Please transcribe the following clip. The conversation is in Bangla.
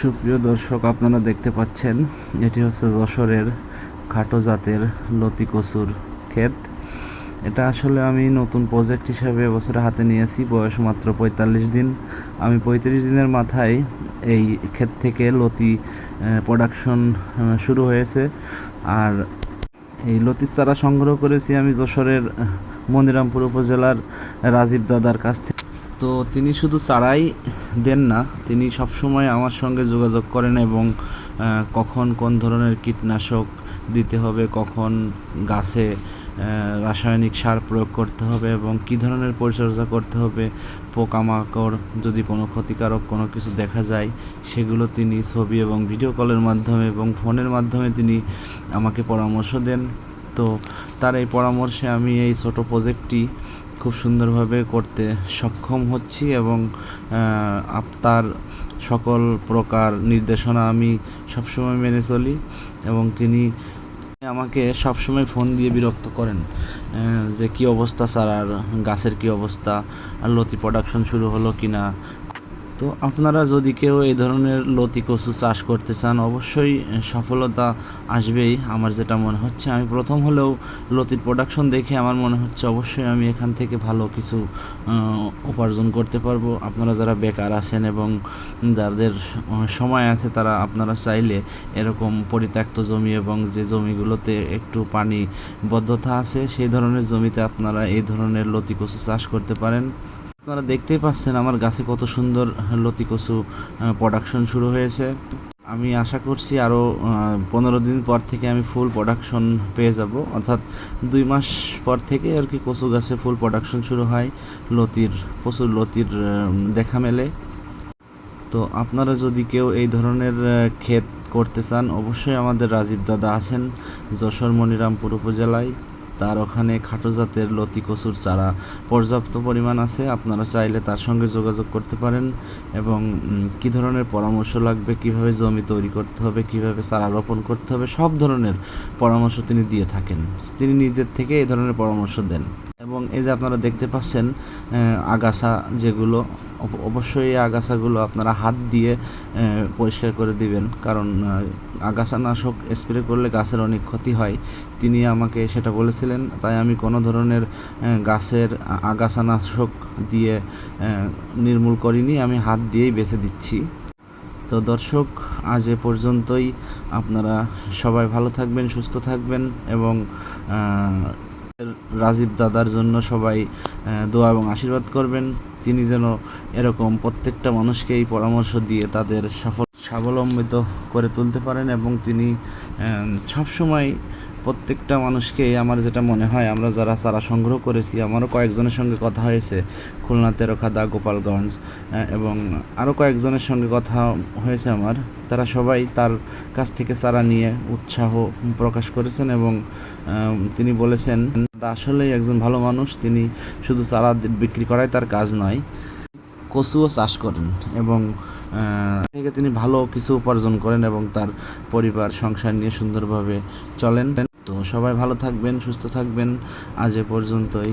সুপ্রিয় দর্শক, আপনারা দেখতে পাচ্ছেন, এটি হচ্ছে যশোরের খাটো জাতের লতি কচুর ক্ষেত। এটা আসলে আমি নতুন প্রজেক্ট হিসাবে এবছরে হাতে নিয়েছি, বয়স মাত্র পঁয়তাল্লিশ দিন। আমি পঁয়ত্রিশ দিনের মাথায় এই ক্ষেত থেকে লতি প্রোডাকশন শুরু হয়েছে। আর এই লতির চারা সংগ্রহ করেছি আমি যশোরের মনিরামপুর উপজেলার রাজীব দাদার কাছ থেকে। তো তিনি শুধু চারাই দেন না। তিনি সবসময় আমার সঙ্গে যোগাযোগ করেন এবং কখন কোন ধরনের কীটনাশক দিতে হবে, কখন গাছে রাসায়নিক সার প্রয়োগ করতে হবে এবং কী ধরনের পরিচর্যা করতে হবে, পোকামাকড় যদি কোনো ক্ষতিকারক কোনো কিছু দেখা যায়, সেগুলো তিনি ছবি এবং ভিডিও কলের মাধ্যমে এবং ফোনের মাধ্যমে তিনি আমাকে পরামর্শ দেন। তো তার এই পরামর্শে আমি এই ছোট প্রজেক্টটি খুব সুন্দরভাবে করতে সক্ষম হচ্ছি এবং তার সকল প্রকার নির্দেশনা আমি সবসময় মেনে চলি এবং তিনি আমাকে সবসময় ফোন দিয়ে বিরক্ত করেন যে কি অবস্থা স্যার? আর গাছের কি অবস্থা? আর লতি প্রোডাকশন শুরু হলো কি না তো আপনারা যদি কেউ এই ধরনের লতি কচু চাষ করতে চান, অবশ্যই সফলতা আসবেই। আমার যেটা মনে হচ্ছে, আমি প্রথম হলেও লতির প্রোডাকশন দেখে আমার মনে হচ্ছে অবশ্যই আমি এখান থেকে ভালো কিছু উপার্জন করতে পারব। আপনারা যারা বেকার আছেন এবং যাদের সময় আছে, তারা আপনারা চাইলে এরকম পরিত্যক্ত জমি এবং যে জমিগুলোতে একটু পানি বদ্ধতা আছে, সেই ধরনের জমিতে আপনারা এই ধরনের লতি কচু চাষ করতে পারেন। আপনারা দেখতেই পাচ্ছেন আমার গাছে কত সুন্দর লতি কচু প্রোডাকশন শুরু হয়েছে। আমি আশা করছি আরও পনেরো দিন পর থেকে আমি ফুল প্রোডাকশন পেয়ে যাব। অর্থাৎ দুই মাস পর থেকে আর কি কচু গাছে ফুল প্রোডাকশন শুরু হয় লতির, প্রচুর লতির দেখা মেলে। তো আপনারা যদি কেউ এই ধরনের ক্ষেত করতে চান, অবশ্যই আমাদের রাজীব দাদা আছেন যশোর মনিরামপুর উপজেলায়। তার ওখানে খাটো জাতের লতি কচুর চারা পর্যাপ্ত পরিমাণ আছে। আপনারা চাইলে তার সঙ্গে যোগাযোগ করতে পারেন এবং কি ধরনের পরামর্শ লাগবে, কীভাবে জমি তৈরি করতে হবে, কীভাবে চারা রোপণ করতে হবে, সব ধরনের পরামর্শ তিনি দিয়ে থাকেন। তিনি নিজের থেকে এই ধরনের পরামর্শ দেন। এবং এই যে আপনারা দেখতে পাচ্ছেন আগাছা যেগুলো অবশ্যই এই আগাছাগুলো আপনারা হাত দিয়ে পরিষ্কার করে দিবেন। কারণ আগাছানাশক স্প্রে করলে গাছের অনেক ক্ষতি হয়। তিনি আমাকে সেটা বলেছিলেন, তাই আমি কোনো ধরনের গাছের আগাছানাশক দিয়ে নির্মূল করিনি, আমি হাত দিয়েই বেছে দিচ্ছি। তো দর্শক, আজ এ পর্যন্তই। আপনারা সবাই ভালো থাকবেন, সুস্থ থাকবেন এবং রাজীব দাদার জন্য সবাই দোয়া এবং আশীর্বাদ করবেন। তিনি যেন এরকম প্রত্যেকটা মানুষকে এই পরামর্শ দিয়ে তাদের সফল স্বাবলম্বিত করে তুলতে পারেন এবং তিনি সবসময় প্রত্যেকটা মানুষকে আমার যেটা মনে হয়, আমরা যারা চারা সংগ্রহ করেছি, আমারও কয়েকজনের সঙ্গে কথা হয়েছে। খুলনা, তেরোখাদা, গোপালগঞ্জ এবং আরও কয়েকজনের সঙ্গে কথা হয়েছে আমার। তারা সবাই তার কাছ থেকে চারা নিয়ে উৎসাহ প্রকাশ করেছেন এবং তিনি বলেছেন আসলেই একজন ভালো মানুষ, তিনি শুধু চারা বিক্রি করাই তার কাজ নয়, কচুও চাষ করেন এবং থেকে তিনি ভালো কিছু উপার্জন করেন এবং তার পরিবার, সংসার নিয়ে সুন্দরভাবে চলেন। তো সবাই ভালো থাকবেন সুস্থ থাকবেন। আজ এ পর্যন্তই।